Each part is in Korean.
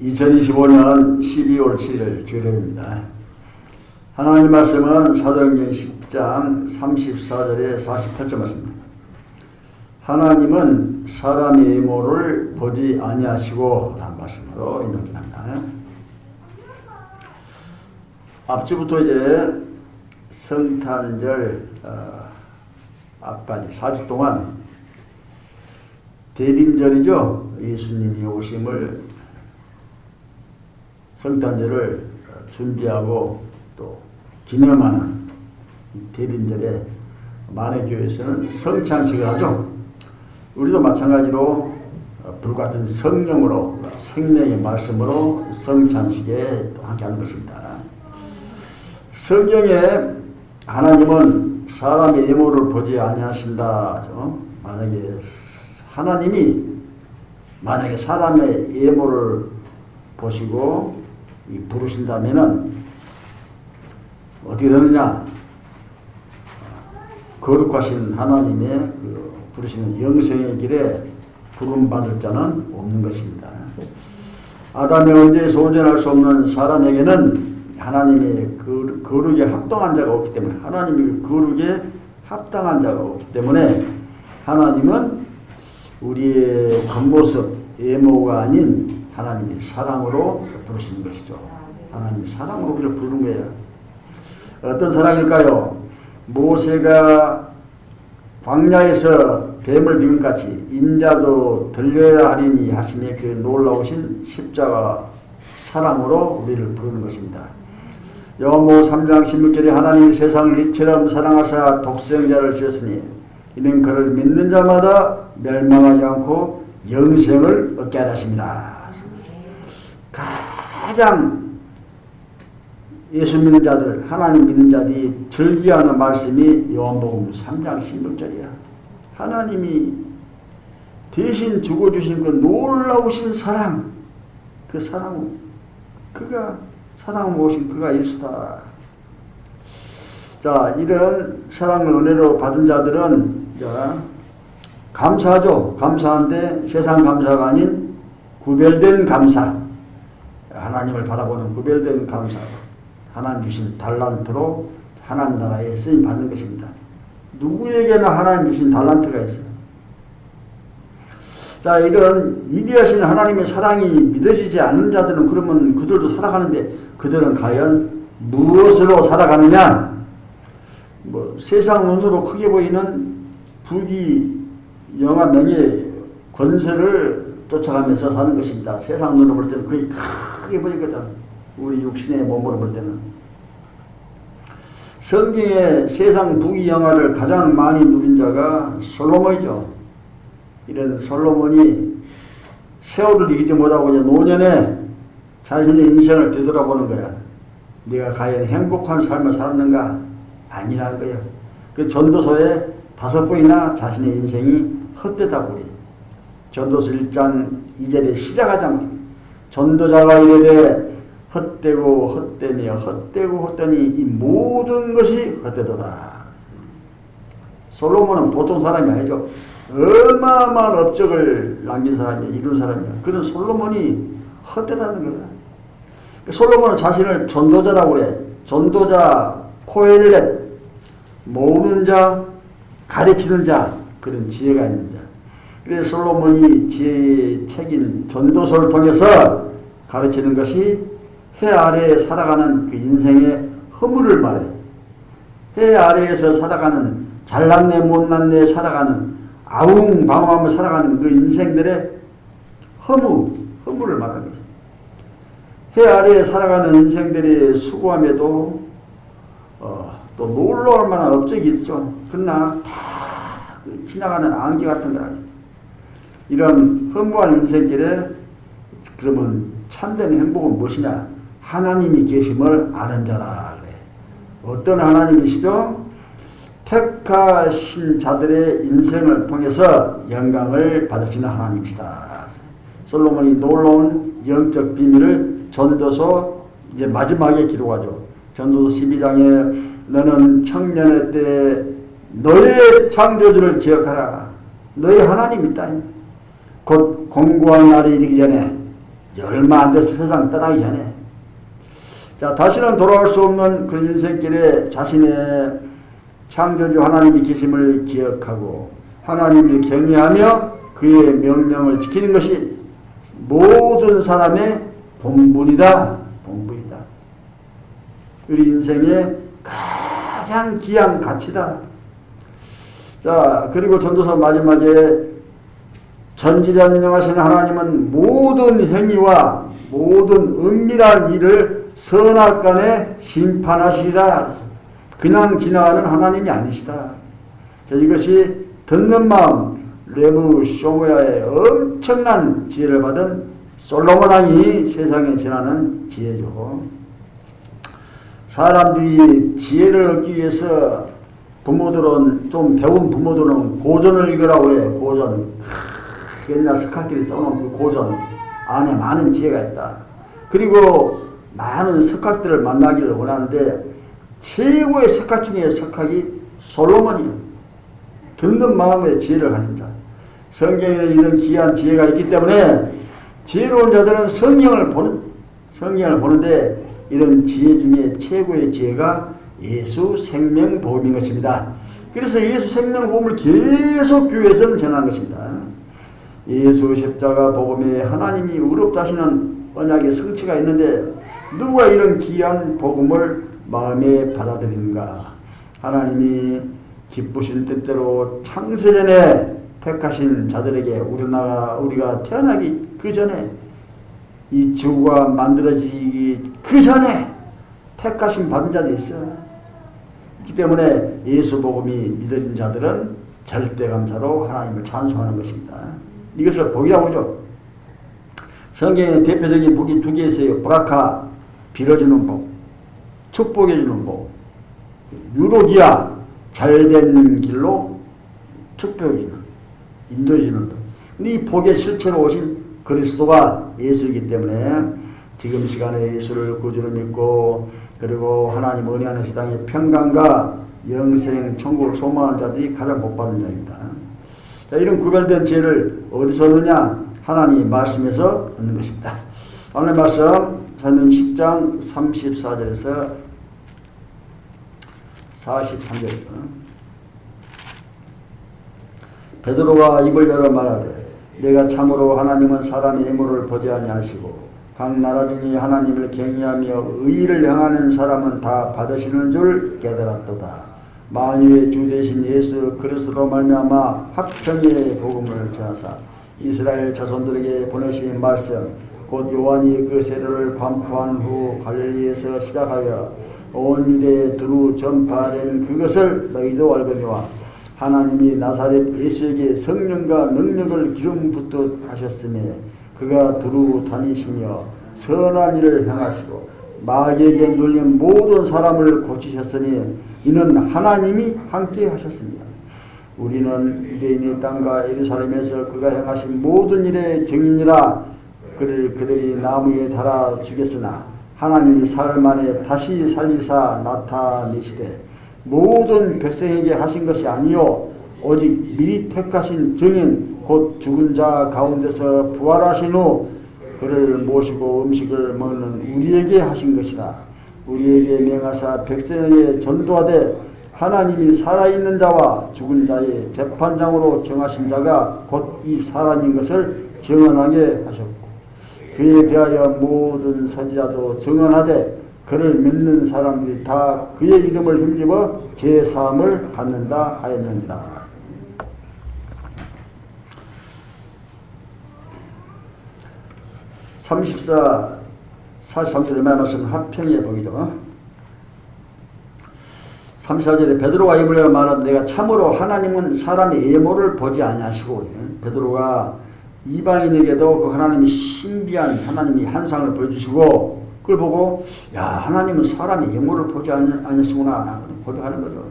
2025년 12월 7일 주일입니다. 하나님 말씀은 사도행전 10장 34절에 48절 말씀입니다. 하나님은 사람의 외모를 보지 아니하시고 라는 말씀으로 인도합니다. 앞주부터 이제 성탄절 어, 앞까지 4주 동안 대림절이죠. 예수님이 오심을 성탄절을 준비하고 또 기념하는 대림절에 만해 교회에서는 성찬식을 하죠. 우리도 마찬가지로 불같은 성령으로 생명의 말씀으로 성찬식에 함께 하는 것입니다. 성경에 하나님은 사람의 외모를 보지 아니하신다. 만약에 하나님이 만약에 사람의 외모를 보시고 부르신다면은 어떻게 되느냐? 거룩하신 하나님의 그 부르시는 영생의 길에 부름받을 자는 없는 것입니다. 아담의 언제 소전할 수 없는 사람에게는 하나님의 거룩에 합당한 자가 없기 때문에 하나님의 거룩에 합당한 자가 없기 때문에 하나님은 우리의 겉모습, 외모가 아닌 하나님의 사랑으로 부르시는 것이죠. 하나님의 사랑으로 우리를 부르는 거예요. 어떤 사랑일까요? 모세가 광야에서 뱀을 들은 같이 인자도 들려야 하리니 하시며 그 놀라우신 십자가 사랑으로 우리를 부르는 것입니다. 여모 3장 16절에 하나님이 세상을 이처럼 사랑하사 독생자를 주셨으니 이는 그를 믿는 자마다 멸망하지 않고 영생을 얻게 하십니다. 가장 예수 믿는 자들, 하나님 믿는 자들이 즐기하는 말씀이 요한복음 3장 16절이야. 하나님이 대신 죽어주신 그 놀라우신 사랑, 그 사랑, 그가 사랑 모신 그가 예수다. 자, 이런 사랑을 은혜로 받은 자들은 자, 감사하죠. 감사한데 세상 감사가 아닌 구별된 감사. 하나님을 바라보는 구별된 감사. 하나님 주신 달란트로 하나님 나라에 쓰임 받는 것입니다. 누구에게나 하나님 주신 달란트가 있어요. 자, 이런 위대하신 하나님의 사랑이 믿어지지 않는 자들은 그러면 그들도 살아가는데 그들은 과연 무엇으로 살아가느냐? 뭐 세상 눈으로 크게 보이는 부귀, 영화, 명예, 권세를 쫓아가면서 사는 것입니다. 세상 눈으로 볼 때는 거의 크게 보이거든. 우리 육신의 몸으로 볼 때는. 성경의 세상 부귀 영화를 가장 많이 누린 자가 솔로몬이죠. 이런 솔로몬이 세월을 이기지 못하고 이제 노년에 자신의 인생을 되돌아보는 거야. 네가 과연 행복한 삶을 살았는가? 아니라는 거예요. 그 전도서에 다섯 번이나 자신의 인생이 헛되다고 그래. 전도서 1장 2절에 시작하자마자 전도자가 이르되 헛되고 헛되며 헛되고 헛되니 이 모든 것이 헛되도다. 솔로몬은 보통 사람이 아니죠. 어마어마한 업적을 남긴 사람이야. 이룬 사람이야. 그런 솔로몬이 헛되다는 거야. 솔로몬은 자신을 전도자라고 그래. 전도자, 코엘렛, 모으는 자, 가르치는 자, 그런 지혜가 있는 자. 그래서 솔로몬이 지혜의 책인 전도서를 통해서 가르치는 것이 해 아래에 살아가는 그 인생의 허물을 말해. 해 아래에서 살아가는 잘났네 못났네 살아가는 아웅방웅하며 살아가는 그 인생들의 허무, 허물을 거죠. 해 아래에 살아가는 인생들의 수고함에도 어, 또 놀라울 만한 업적이 있죠. 그러나 다그 지나가는 안개 같은 거라. 이런 허무한 인생길에 그러면 참된 행복은 무엇이냐? 하나님이 계심을 아는 자라 그래. 어떤 하나님이시죠? 택하신 자들의 인생을 통해서 영광을 받으시는 하나님이시다. 솔로몬이 놀라운 영적 비밀을 전도서 이제 마지막에 기록하죠. 전도서 12장에 너는 청년의 때 너의 창조주를 기억하라. 너의 하나님 있다. 곧 공고한 날이 이르기 전에 얼마 안 돼서 세상 떠나기 전에 자 다시는 돌아올 수 없는 그런 인생길에 자신의 창조주 하나님이 계심을 기억하고 하나님을 경외하며 그의 명령을 지키는 것이 모든 사람의 본분이다. 본분이다. 우리 인생의 가장 귀한 가치다. 자, 그리고 전도서 마지막에 전지전능하신 하나님은 모든 행위와 모든 은밀한 일을 선악간에 심판하시리라. 그냥 지나가는 하나님이 아니시다. 자, 이것이 듣는 마음 레브 쇼모야의 엄청난 지혜를 받은 솔로몬 왕이 세상에 지나는 지혜죠. 사람들이 지혜를 얻기 위해서 부모들은 좀 배운 부모들은 고전을 읽으라고 해. 고전. 옛날 석학들이 써놓은 그 고전 안에 많은 지혜가 있다. 그리고 많은 석학들을 만나기를 원하는데 최고의 석학 중에 석학이 솔로몬이에요. 듣는 마음의 지혜를 가진 자. 성경에는 이런 귀한 지혜가 있기 때문에 지혜로운 자들은 성경을 보는 성경을 보는데 이런 지혜 중에 최고의 지혜가 예수 생명 복음인 것입니다. 그래서 예수 생명 복음을 계속 교회에서는 전한 것입니다. 예수 십자가 복음에 하나님이 의롭다 하시는 언약의 성취가 있는데 누가 이런 귀한 복음을 마음에 받아들이는가? 하나님이 기쁘신 뜻대로 창세전에 택하신 자들에게 우리나라 우리가 태어나기 그 전에 이 지구가 만들어지기 그 전에 택하신 자들이 있어. 그 때문에 예수 복음이 믿어진 자들은 절대 감사로 하나님을 찬송하는 것입니다. 이것을 복이라고 하죠. 성경에 대표적인 복이 두 개 있어요. 브라카 빌어주는 복, 축복해주는 복. 유로기아 잘된 길로 축복해주는 인도해주는 것. 이 복의 실체로 오신 그리스도가 예수이기 때문에 지금 시간에 예수를 구주로 믿고 그리고 하나님 은혜 안에 세상의 평강과 영생 천국을 소망하는 자들이 가장 복받는 자입니다. 자, 이런 구별된 지혜를 어디서 얻느냐? 하나님 말씀에서 얻는 것입니다. 오늘 말씀 저는 10장 34절에서 43절입니다. 베드로가 입을 열어 말하되 내가 참으로 하나님은 사람의 애모를 보지 아니하시고 각 나라 중에 하나님을 경외하며 의를 행하는 사람은 다 받으시는 줄 깨달았도다. 만유의 주 대신 예수 그리스도로 말미암아 합평의 복음을 전하사 이스라엘 자손들에게 보내신 말씀 곧 요한이 그 세례를 반포한 후 갈릴리에서 시작하여 온 유대에 두루 전파된 그것을 너희도 알거니와 하나님이 나사렛 예수에게 성령과 능력을 기름 붓듯 하셨음에 그가 두루 다니시며 선한 일을 행하시고 마귀에게 눌린 모든 사람을 고치셨으니 이는 하나님이 함께 하셨습니다. 우리는 유대인의 땅과 예루살렘에서 그가 행하신 모든 일의 증인이라 그를 그들이 나무에 달아 죽였으나 하나님이 사흘 만에 다시 살리사 나타내시되 모든 백성에게 하신 것이 아니요 오직 미리 택하신 증인 곧 죽은 자 가운데서 부활하신 후 그를 모시고 음식을 먹는 우리에게 하신 것이라 우리에게 명하사 백성에게 전도하되 하나님이 살아있는 자와 죽은 자의 재판장으로 정하신 자가 곧 이 사람인 것을 증언하게 하셨고 그에 대하여 모든 선지자도 증언하되 그를 믿는 사람들이 다 그의 이름을 힘입어 제사함을 받는다 하였느니라. 34, 43절에 말씀 합평의 복이죠. 34절에 베드로가 열어 말한 내가 참으로 하나님은 사람의 예모를 보지 아니하시고 베드로가 이방인에게도 그 하나님이 신비한 하나님이 한상을 보여주시고 그걸 보고 야 하나님은 사람의 예모를 보지 아니하시구나 고백하는 거죠.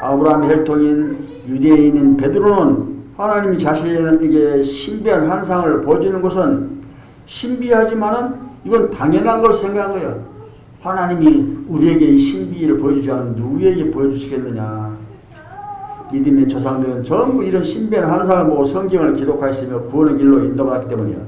아브라함 혈통인 유대인인 베드로는 하나님이 자신에게 신비한 환상을 보여주는 것은 신비하지만은 이건 당연한 걸 생각한 거예요. 하나님이 우리에게 이 신비를 보여주지 않으면 누구에게 보여주시겠느냐. 믿음의 조상들은 전부 이런 신비한 환상을 보고 성경을 기록하였으며 구원의 길로 인도받았기 때문이에요.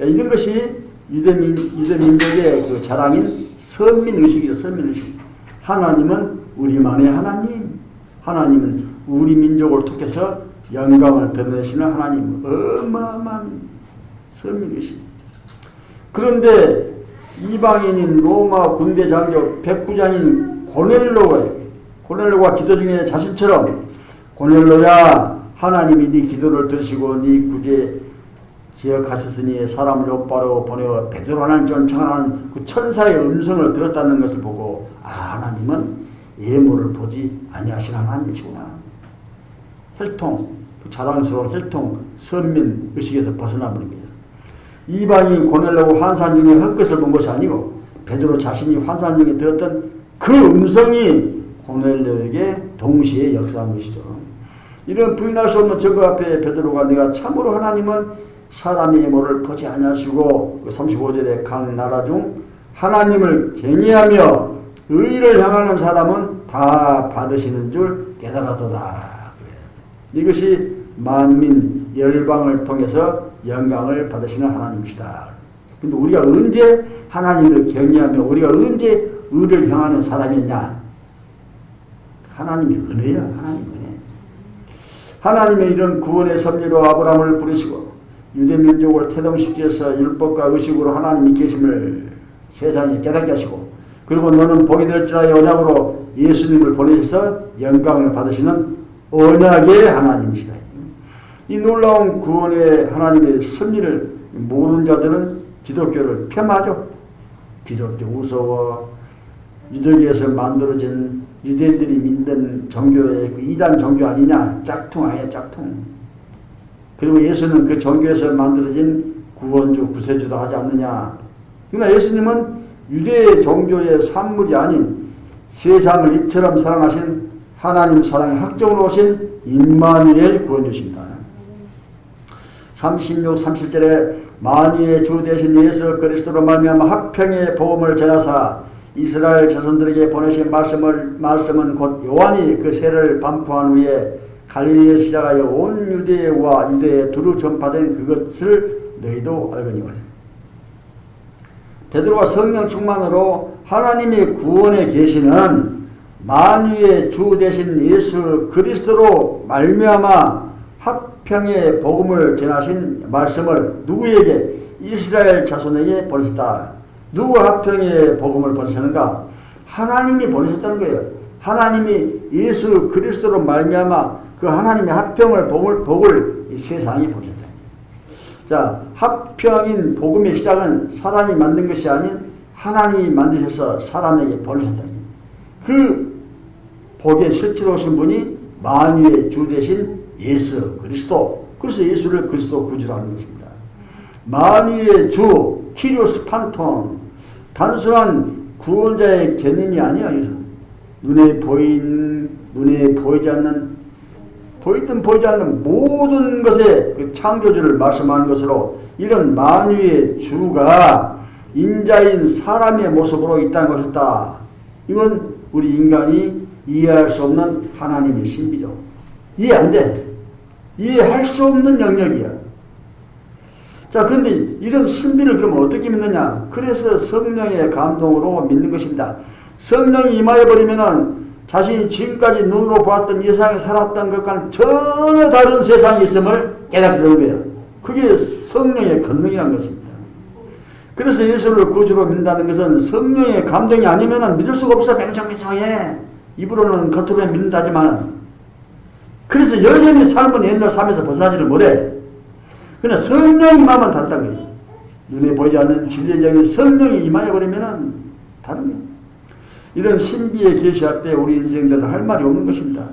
이런 것이 유대민, 유대민족의 그 자랑인 선민의식이죠. 선민의식. 하나님은 우리만의 하나님. 하나님은 우리 민족을 통해서 영광을 드러내시는 하나님. 어마어마한 선민의식. 그런데 이방인인 로마 군대 장교 백부장인 고넬로가 고넬로가 기도 중에 자신처럼 고넬로야 하나님이 네 기도를 들으시고 네 구제 기억하셨으니 사람을 곧바로 보내어 베드로라는 전청하는 그 천사의 음성을 들었다는 것을 보고 아 하나님은 예물을 보지 아니하신 하나님이시구나 혈통 그 자랑스러운 혈통 선민 의식에서 벗어나 버립니다. 이방인 고넬로고 환산 중에 헛것을 본 것이 아니고 베드로 자신이 환산 중에 들었던 그 음성이 고넬로에게 동시에 역사한 것이죠. 이런 부인할 수 없는 증거 앞에 베드로가 내가 참으로 하나님은 사람의 예물을 보지 아니하시고 35절에 각 나라 중 하나님을 경외하며 의를 향하는 사람은 다 받으시는 줄 깨달아도다. 이것이 만민 열방을 통해서 영광을 받으시는 하나님이시다. 근데 우리가 언제 하나님을 경외하며 우리가 언제 의를 향하는 사람이냐? 하나님이 은혜야. 하나님 은혜. 하나님의 이런 구원의 섭리로 아브라함을 부르시고 유대 민족을 태동시켜서 율법과 의식으로 하나님이 계심을 세상에 깨닫게 하시고 그리고 너는 복이 될지라 언약으로 예수님을 보내셔서 영광을 받으시는 언약의 하나님이시다. 이 놀라운 구원의 하나님의 섭리를 모르는 자들은 기독교를 폄하죠. 기독교 무서워 유대교에서 만들어진 유대인들이 믿는 종교의 그 이단 종교 아니냐? 짝퉁 아니야 짝퉁. 그리고 예수는 그 종교에서 만들어진 구원주 구세주도 하지 않느냐? 그러나 예수님은 유대 종교의 산물이 아닌 세상을 입처럼 사랑하신 하나님 사랑의 학종으로 오신 임마누엘 구원주십니다 36, 37절에 만유의 주 대신 예수 그리스도로 말미암아 학평의 복음을 전하사 이스라엘 자손들에게 보내신 말씀을 말씀은 곧 요한이 그 세를 반포한 후에 갈릴리에 시작하여 온 유대와 유대에 두루 전파된 그것을 너희도 알거니와. 베드로와 성령 충만으로 하나님의 구원에 계시는 만유의 주 대신 예수 그리스도로 말미암아 학 평의 복음을 전하신 말씀을 누구에게 이스라엘 자손에게 보내셨다. 누구 학평의 복음을 보내셨는가? 하나님이 보내셨다는 거예요. 하나님이 예수 그리스도로 말미암아 그 하나님의 학평을 복을, 복을 이 세상에 보내셨다. 자, 학평인 복음의 시작은 사람이 만든 것이 아닌 하나님이 만드셔서 사람에게 보내셨다. 그 복의 실체로 오신 분이 만유의 주 대신 예수 그리스도. 그래서 예수를 그리스도 구주라는 것입니다. 만유의 주 키리오스 판톤 단순한 구원자의 개념이 아니야. 눈에 보인 눈에 보이지 않는 보이든 보이지 않는 모든 것의 그 창조주를 말씀하는 것으로 이런 만유의 주가 인자인 사람의 모습으로 있다는 것이다. 이건 우리 인간이 이해할 수 없는 하나님의 신비죠. 이해 안 돼. 이해할 수 없는 영역이야. 자, 그런데 이런 신비를 그러면 어떻게 믿느냐? 그래서 성령의 감동으로 믿는 것입니다. 성령이 임하여버리면은 자신이 지금까지 눈으로 보았던 예상에 살았던 것과는 전혀 다른 세상이 있음을 깨닫게 되는 거예요. 그게 성령의 권능이라는 것입니다. 그래서 예수를 구주로 믿는다는 것은 성령의 감동이 아니면 믿을 수가 없어. 맹청맹청해. 입으로는 겉으로는 믿는다지만 그래서 여전히 삶은 옛날 삶에서 벗어나지를 못해. 그러나 성령이 다르다는 거예요. 눈에 보이지 않는 진리적인 성령이 임하여 버리면 다른 거예요. 이런 신비의 계시 앞에 우리 인생들은 할 말이 없는 것입니다.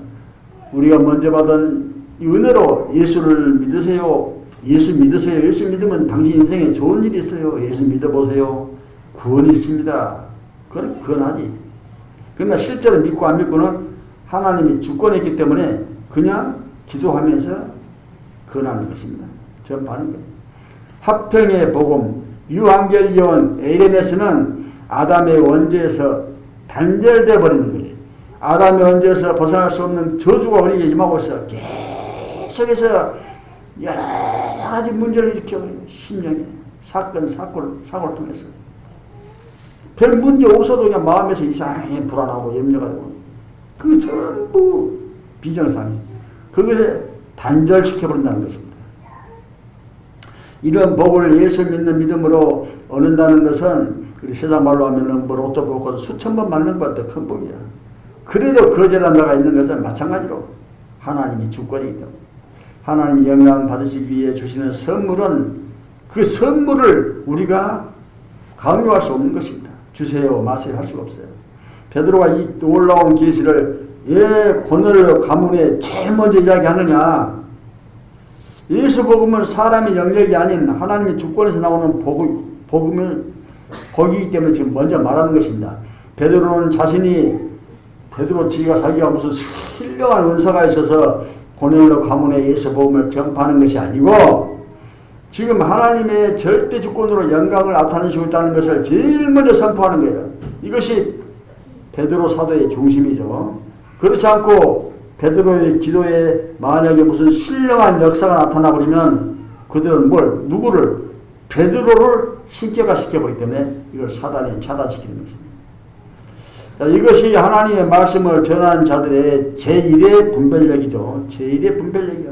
우리가 먼저 받은 은혜로 예수를 믿으세요. 예수 믿으세요. 예수 믿으면 당신 인생에 좋은 일이 있어요. 예수 믿어보세요. 구원이 있습니다. 그건 구원하지. 그러나 실제로 믿고 안 믿고는 하나님이 주권에 있기 때문에 그냥 기도하면서 권하는 것입니다. 전파하는 거예요. 합평의 복음, 유한결yon 에이레네스는 아담의 원죄에서 단절되어 버리는 거예요. 아담의 원죄에서 벗어날 수 없는 저주가 우리에게 임하고 있어. 계속해서 여러 가지 문제를 일으켜버리는 심령에. 사건, 사고를, 사고를 통해서. 별 문제 없어도 그냥 마음에서 이상하게 불안하고 염려가 되고. 그 전부 비정상이. 그것에 단절시켜버린다는 것입니다. 이런 복을 예수 믿는 믿음으로 얻는다는 것은 우리 세상 말로 하면은 뭐 로또 복권 수천 번 맞는 것도 큰 복이야. 그래도 거절한 자가 있는 것은 마찬가지로 하나님이 주권이기 하나님 영광 받으시기 위해 주시는 선물은 그 선물을 우리가 강요할 수 없는 것입니다. 주세요 마세요 할 수가 없어요. 베드로가 이 놀라운 계시를 예 고넬료 가문에 제일 먼저 이야기하느냐 예수 복음은 사람의 영역이 아닌 하나님의 주권에서 나오는 복음, 복음을 복이기 때문에 지금 먼저 말하는 것입니다. 베드로는 자신이 베드로 지가 자기가 무슨 힐령한 은사가 있어서 고넬로 가문에 예수 복음을 전파하는 것이 아니고 지금 하나님의 절대 주권으로 영광을 나타내시고 있다는 것을 제일 먼저 선포하는 거예요. 이것이 베드로 사도의 중심이죠. 그렇지 않고 베드로의 기도에 만약에 무슨 신령한 역사가 나타나 버리면 그들은 뭘 누구를 베드로를 신격화 시켜버리기 때문에 이걸 사단이 차단시키는 것입니다. 자, 이것이 하나님의 말씀을 전하는 자들의 제1의 분별력이죠. 제1의 분별력이야.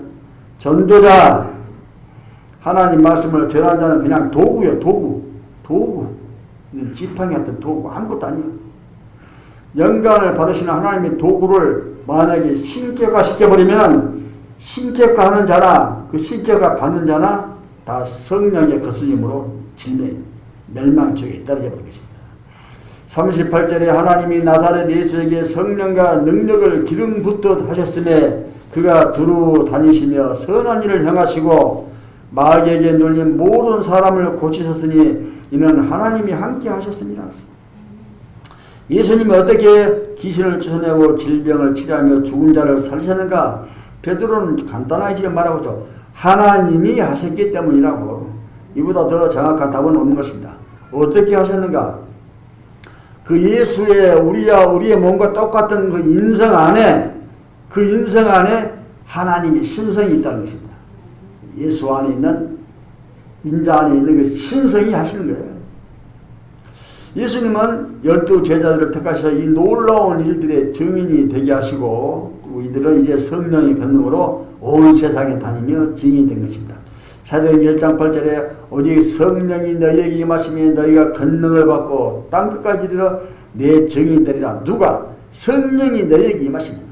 전도자 하나님 말씀을 전하는 자는 그냥 도구요 도구 도구 지팡이 같은 도구 아무것도 아니에요. 영광을 받으시는 하나님의 도구를 만약에 신격화 시켜버리면 신격화하는 자나 그 신격화 받는 자나 다 성령의 거슬림으로 진매 멸망 쪽에 떨어져 버린 것입니다. 38절에 하나님이 나사렛 예수에게 성령과 능력을 기름 붓듯 하셨음에 그가 두루 다니시며 선한 일을 행하시고 마귀에게 눌린 모든 사람을 고치셨으니 이는 하나님이 함께 하셨습니다. 예수님이 어떻게 귀신을 쫓아내고 질병을 치료하며 죽은 자를 살리셨는가? 베드로는 간단하게 지금 말하고 있죠. 하나님이 하셨기 때문이라고. 이보다 더 정확한 답은 없는 것입니다. 어떻게 하셨는가? 그 예수의 우리와 우리의 몸과 똑같은 그 인성 안에 그 인성 안에 하나님의 신성이 있다는 것입니다. 예수 안에 있는 인자 안에 있는 그 신성이 하시는 거예요. 예수님은 열두 제자들을 택하셔서 이 놀라운 일들의 증인이 되게 하시고 이들은 이제 성령의 권능으로 온 세상에 다니며 증인이 된 것입니다. 사도행 1장 8절에 오직 성령이 너희에게 임하시면 너희가 권능을 받고 땅끝까지 이르러 내 증인이 되리라. 누가? 성령이 너희에게 임하십니다.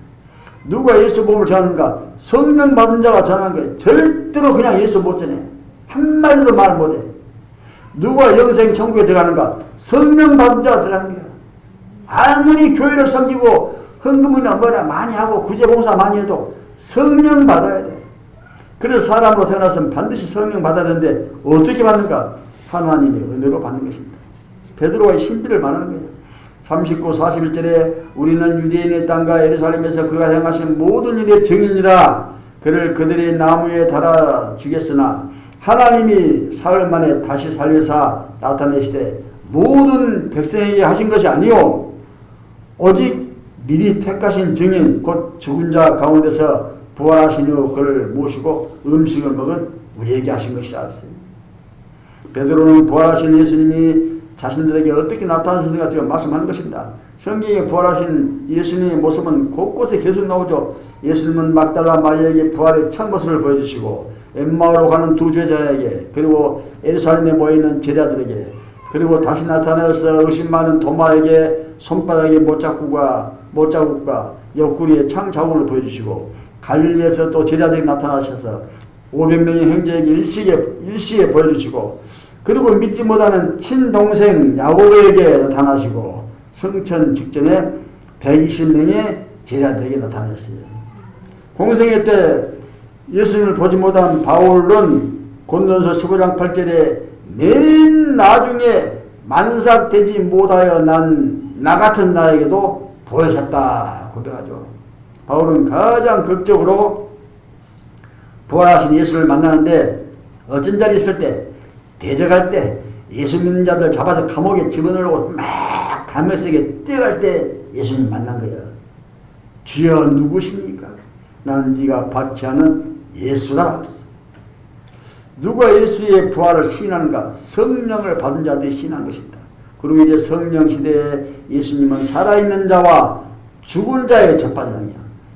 누가 예수 복음을 전하는가? 성령 받은 자가 전하는 거예요. 절대로 그냥 예수 못 전해. 한마디도 말 못해. 누가 영생 천국에 들어가는가? 성령 받은 자가 들어가는 거야. 아무리 교회를 섬기고 헌금이나 뭐나 많이 하고 구제봉사 많이 해도 성령 받아야 돼. 그래서 사람으로 태어났으면 반드시 성령 받아야 되는데 어떻게 받는가? 하나님의 은혜로 받는 것입니다. 베드로의 신비를 말하는 거예요. 39, 41절에 우리는 유대인의 땅과 예루살렘에서 그가 행하신 모든 일의 증인이라 그를 그들의 나무에 달아 주겠으나 하나님이 사흘 만에 다시 살려사 나타내시되 모든 백성에게 하신 것이 아니요 오직 미리 택하신 증인 곧 죽은 자 가운데서 부활하신 후 그를 모시고 음식을 먹은 우리에게 하신 것이다. 베드로는 부활하신 예수님이 자신들에게 어떻게 나타나시는가 지금 말씀하는 것입니다. 성경에 부활하신 예수님의 모습은 곳곳에 계속 나오죠. 예수님은 막달라 마리아에게 부활의 첫 모습을 보여주시고 엠마오로 가는 두 제자에게 그리고 에르살렘에 모이는 제자들에게 그리고 다시 나타나서 의심 많은 도마에게 손바닥에 못자국과 못자국과 옆구리에 창 자국을 보여주시고 갈릴리에서 또 제자들이 나타나셔서 500명의 형제에게 일시에 일시에 보여주시고 그리고 믿지 못하는 친동생 야고보에게 나타나시고 성천 직전에 120명의 제자들에게 나타났어요. 공생애 때 예수님을 보지 못한 바울은 곤돈서 15장 8절에 맨 나중에 만삭되지 못하여 난 나 같은 나에게도 보여졌다 고백하죠. 바울은 가장 극적으로 부활하신 예수를 만나는데 어쩐 자리 있을 때 대적할 때 예수 믿는 자들 잡아서 감옥에 집어넣으려고 막 감열세게 뛰어갈 때 예수님 만난 거예요. 주여 누구십니까? 나는 네가 않은 예수다. 누가 예수의 부활을 신하는가? 성령을 받은 자들이 신한 것입니다. 그리고 이제 성령 시대에 예수님은 살아있는 자와 죽은 자의 재판장이야.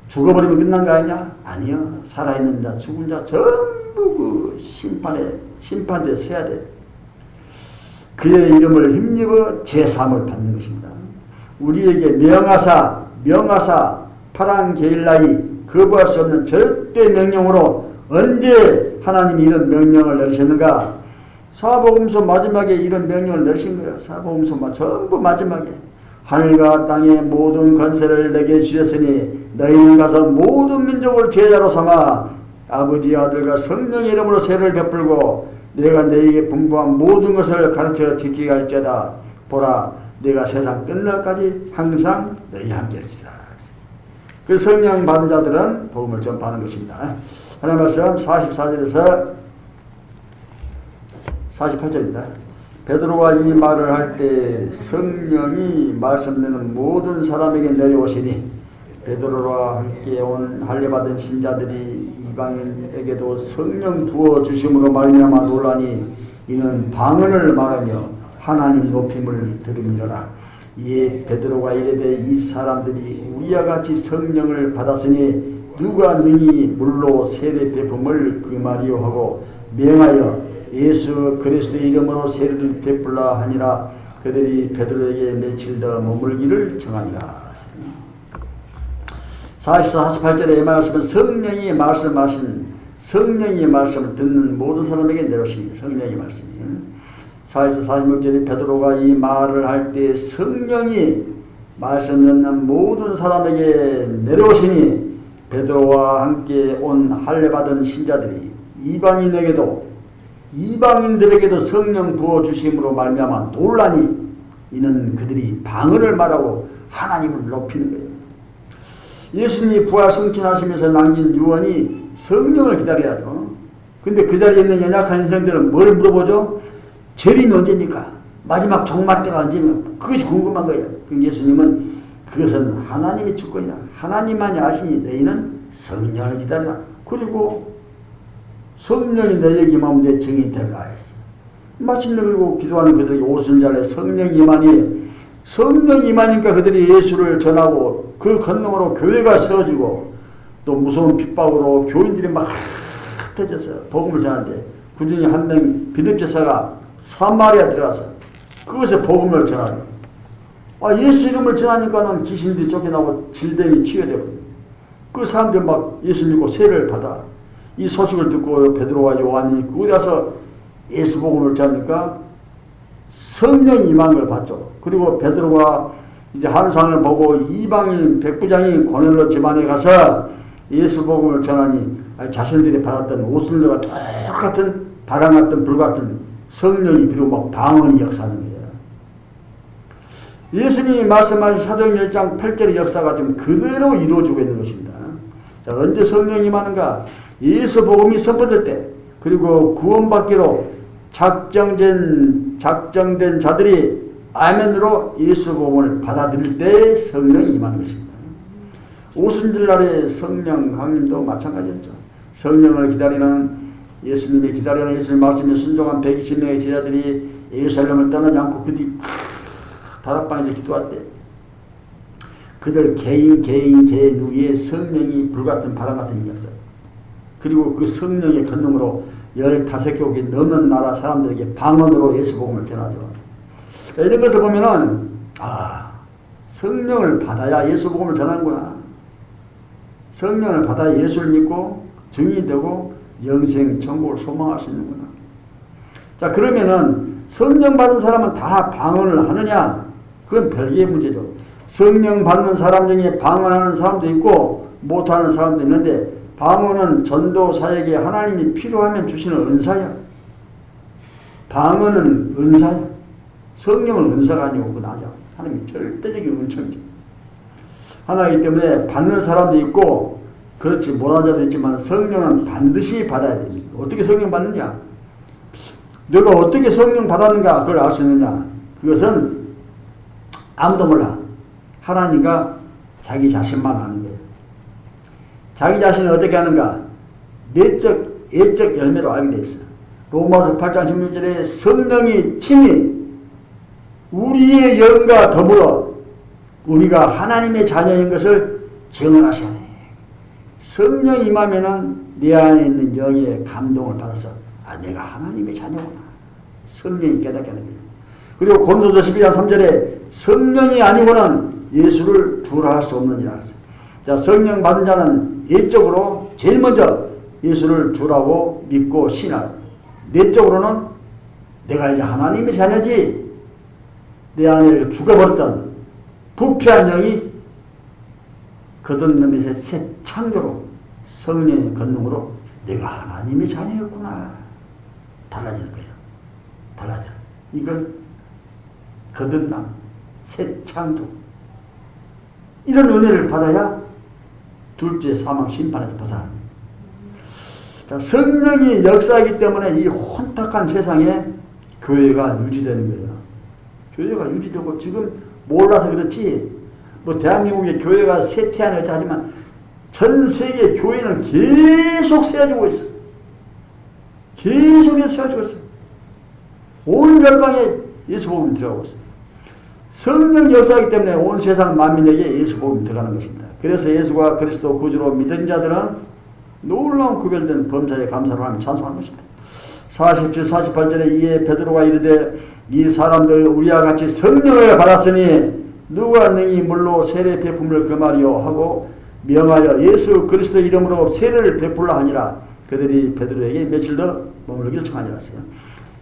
죽어버리면 끝난 거 아니냐? 아니요. 살아있는 자, 죽은 자 전부 그 심판에, 심판대에 서야 돼. 그의 이름을 힘입어 제3을 받는 것입니다. 우리에게 명하사, 명하사, 파랑게일라이, 거부할 수 없는 절대 명령으로 언제 하나님이 이런 명령을 내리셨는가? 사복음서 마지막에 이런 명령을 내리신 거예요. 사복음서 전부 마지막에. 하늘과 땅의 모든 권세를 내게 주셨으니 너희는 가서 모든 민족을 제자로 삼아 아버지 아들과 성령의 이름으로 세를 베풀고 내가 너희에게 분부한 모든 것을 가르쳐 지키게 할지어다. 보라 내가 세상 끝날까지 항상 너희 함께 있으라. 그 성령 받은 자들은 복음을 전파하는 것입니다. 하나님 말씀 44절에서 48절입니다. 베드로가 이 말을 할 때 성령이 말씀되는 모든 사람에게 내려오시니 베드로와 함께 온 할례받은 신자들이 이방인에게도 성령 부어 주심으로 말미암아 놀라니 이는 방언을 말하며 하나님 높임을 들음이라. 이에 베드로가 이르되 이 사람들이 우리와 같이 성령을 받았으니 누가 능히 물로 세례 베품을 그 말이요 하고 명하여 예수 그리스도의 이름으로 세례를 베풀라 하니라. 그들이 베드로에게 며칠 더 머물기를 정하니라 44, 48절에 이 말씀은 성령이 말씀하신 성령이 말씀을 듣는 모든 사람에게 내려오시니 성령의 말씀이 44, 46절에 베드로가 이 말을 할 때 성령이 말씀 듣는 모든 사람에게 내려오시니 베드로와 함께 온 할례 받은 신자들이 이방인에게도 이방인들에게도 성령 부어 주심으로 말미암아 놀라니 이는 그들이 방언을 말하고 하나님을 높이는 거예요. 예수님이 부활 승천하시면서 남긴 유언이 성령을 기다려야죠. 근데 그 자리에 있는 연약한 인생들은 뭘 물어보죠? 재림이 언제입니까? 마지막 종말 때가 언제면 그것이 궁금한 거예요. 그 예수님은 그것은 하나님이 주권이야. 하나님만이 아시니 너희는 성령을 기다리라. 그리고 성령이 너에게 임하면 내 증인 되라 했어. 마침내 그리고 기도하는 그들이 오순절에 성령 임하니 성령 임하니까 그들이 예수를 전하고 그 건너으로 교회가 세워지고 또 무서운 핍박으로 교인들이 막 흩어져서 복음을 전하는데 그 중에 한 명 비립 제사가 사마리아 들어가서 그것에 복음을 전하는 아 예수 이름을 전하니까는 귀신들이 쫓겨나고 질병이 치유되고 그 사람들 막 예수 믿고 세를 받아 이 소식을 듣고 베드로와 요한이 그곳에 가서 예수 복음을 전하니까 성령이 임한 걸 봤죠. 그리고 베드로가 이제 한상을 보고 이방인 백부장이 고넬로 집안에 가서 예수 복음을 전하니 자신들이 받았던 오순절과 똑같은 바람 같은 불 같은 성령이 그리고 막 방언이 역사하는 거예요. 예수님이 말씀하신 사도행 1장 8절의 역사가 지금 그대로 이루어지고 있는 것입니다. 자, 언제 성령이 임하는가? 예수 복음이 선포될 때 그리고 구원받기로 작정된 작정된 자들이 아멘으로 예수 복음을 받아들일 때 성령이 임하는 것입니다. 오순절날의 성령 강림도 마찬가지였죠. 성령을 기다리는 예수님이 기다리는 예수님 말씀에 순종한 120명의 제자들이 예루살렘을 떠나지 않고 그들이 다락방에서 기도할 때 그들 개인 개인 개누에 성령이 불같은 바람 같은 역사 그리고 그 성령의 건능으로 15개국이 넘는 나라 사람들에게 방언으로 예수 복음을 전하죠. 이런 것을 보면은 아 성령을 받아야 예수 복음을 전하는구나. 성령을 받아 예수를 믿고 증인이 되고 영생 천국을 소망할 수 있는구나. 자 그러면은 성령 받은 사람은 다 방언을 하느냐? 그건 별개의 문제죠. 성령 받는 사람 중에 방언하는 사람도 있고 못하는 사람도 있는데 방언은 전도 사역에 하나님이 필요하면 주시는 은사야. 방언은 은사야. 성령은 은사가 아니고 아니야. 하나님이 절대적인 은총이죠. 하나이기 때문에 받는 사람도 있고 그렇지 못한 자도 있지만 성령은 반드시 받아야 됩니다. 어떻게 성령 받느냐? 내가 어떻게 성령 받았는가 그걸 알 수 있느냐? 그것은 아무도 몰라. 하나님과 자기 자신만 아는 거예요. 자기 자신을 어떻게 하는가? 내적, 예적 열매로 알게 돼 있어. 로마서 8장 16절에 성령이 친히 우리의 영과 더불어 우리가 하나님의 자녀인 것을 증언하시네. 성령이 임하면은 내 안에 있는 영의 감동을 받아서 아 내가 하나님의 자녀구나. 성령이 깨닫게 하는 거예요. 그리고 고린도서 12장 3절에 성령이 아니고는 예수를 두라 할 수 없느니라 했어요. 자, 성령 받은 자는 예적으로 제일 먼저 예수를 주라고 믿고 신하고 내적으로는 내가 이제 하나님의 자녀지 내 안에 죽어버렸던 부패한 영이 거듭남에서 새 창조로 성령의 권능으로 내가 하나님의 자녀였구나 달라지는 거예요. 달라져. 이걸 거듭남, 새 창조 이런 은혜를 받아야 둘째 사망 심판에서 벗어납니다. 자, 성령이 역사하기 때문에 이 혼탁한 세상에 교회가 유지되는 거예요. 교회가 유지되고 지금 몰라서 그렇지 뭐 대한민국의 교회가 쇠퇴하는 것이 하지만 전 세계 교회는 계속 세워지고 있어. 계속해서 세워지고 있어. 온 열방에 예수 복음이 들어가고 있어. 성령 역사이기 때문에 온 세상 만민에게 예수 복음이 들어가는 것입니다. 그래서 예수가 그리스도 구주로 믿은 자들은 놀라운 구별된 범사에 감사를 하며 찬송하는 것입니다. 47, 48절에 이에 베드로가 이르되 이 사람들 우리와 같이 성령을 받았으니 누가 능히 물로 세례 베품을 금하리요 하고 명하여 예수 그리스도 이름으로 세례를 베풀라 하니라 그들이 베드로에게 며칠 더 머물기를 청하니라 했어요.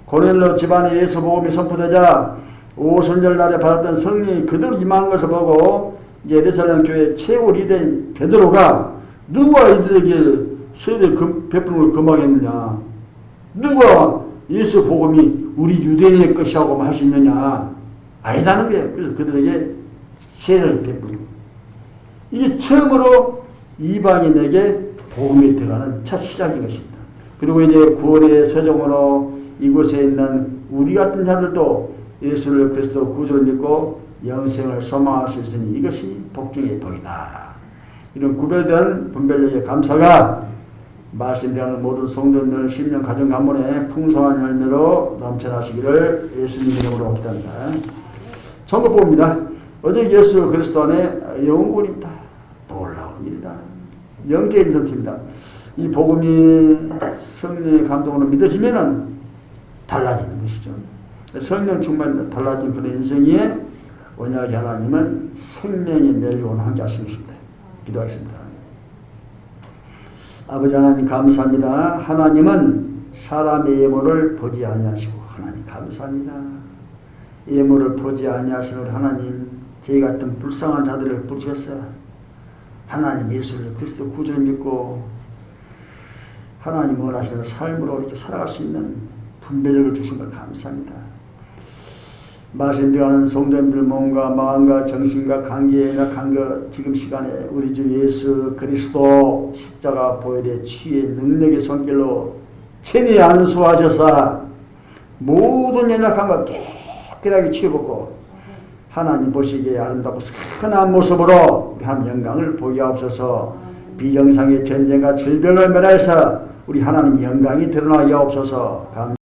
고넬로 집안에 예수 복음이 선포되자 오순절 날에 받았던 성령이 그들 임한 것을 보고 예루살렘 교회 최고 리더인 베드로가 누가 이들에게 세례 금, 베푸는 걸 금하겠느냐 누가 예수 복음이 우리 유대인의 것이라고 할 수 있느냐 아니다는 거예요. 그래서 그들에게 세례를 베푸는 이게 처음으로 이방인에게 복음이 들어가는 첫 시작인 것입니다. 그리고 이제 구원의 서정으로 이곳에 있는 우리 같은 자들도 예수를 그리스도 구주로 믿고 영생을 소망할 수 있으니 이것이 복중의 복이다. 이런 구별된 분별력의 감사가 말씀대하는 모든 성도들 심령 가정 가문에 풍성한 열매로 넘쳐나시기를 예수님 이름으로 기도합니다. 정거복입니다. 어제 예수 그리스도 안에 영혼이 있다. 놀라운 일이다. 영적인 전투입니다. 이 복음이 성령의 감동으로 믿어지면은 달라지는 것이죠. 성령 충만 달라진 그런 인생에 원약의 하나님은 생명의 함께 하시겠습니다. 기도하겠습니다. 아버지 하나님 감사합니다. 하나님은 사람의 예물을 보지 아니하시고 하나님 감사합니다. 예물을 보지 아니하시는 하나님 저희 같은 불쌍한 자들을 부르셨어요. 하나님 예수를 그리스도 구주를 믿고 하나님 원하시는 삶으로 이렇게 살아갈 수 있는 분별력을 주신 걸 감사합니다. 말씀드리는 성도님들 몸과 마음과 정신과 관계에 약한 것 지금 시간에 우리 주 예수 그리스도 십자가 보혈의 취의 능력의 손길로 천히 안수하셔서 모든 연약한 것 깨끗하게 치워보고 하나님 보시기에 아름답고 선한 모습으로 우리 하나님 영광을 보게 하옵소서. 비정상의 전쟁과 질병을 멸하여서 우리 하나님 영광이 드러나게 하옵소서. 감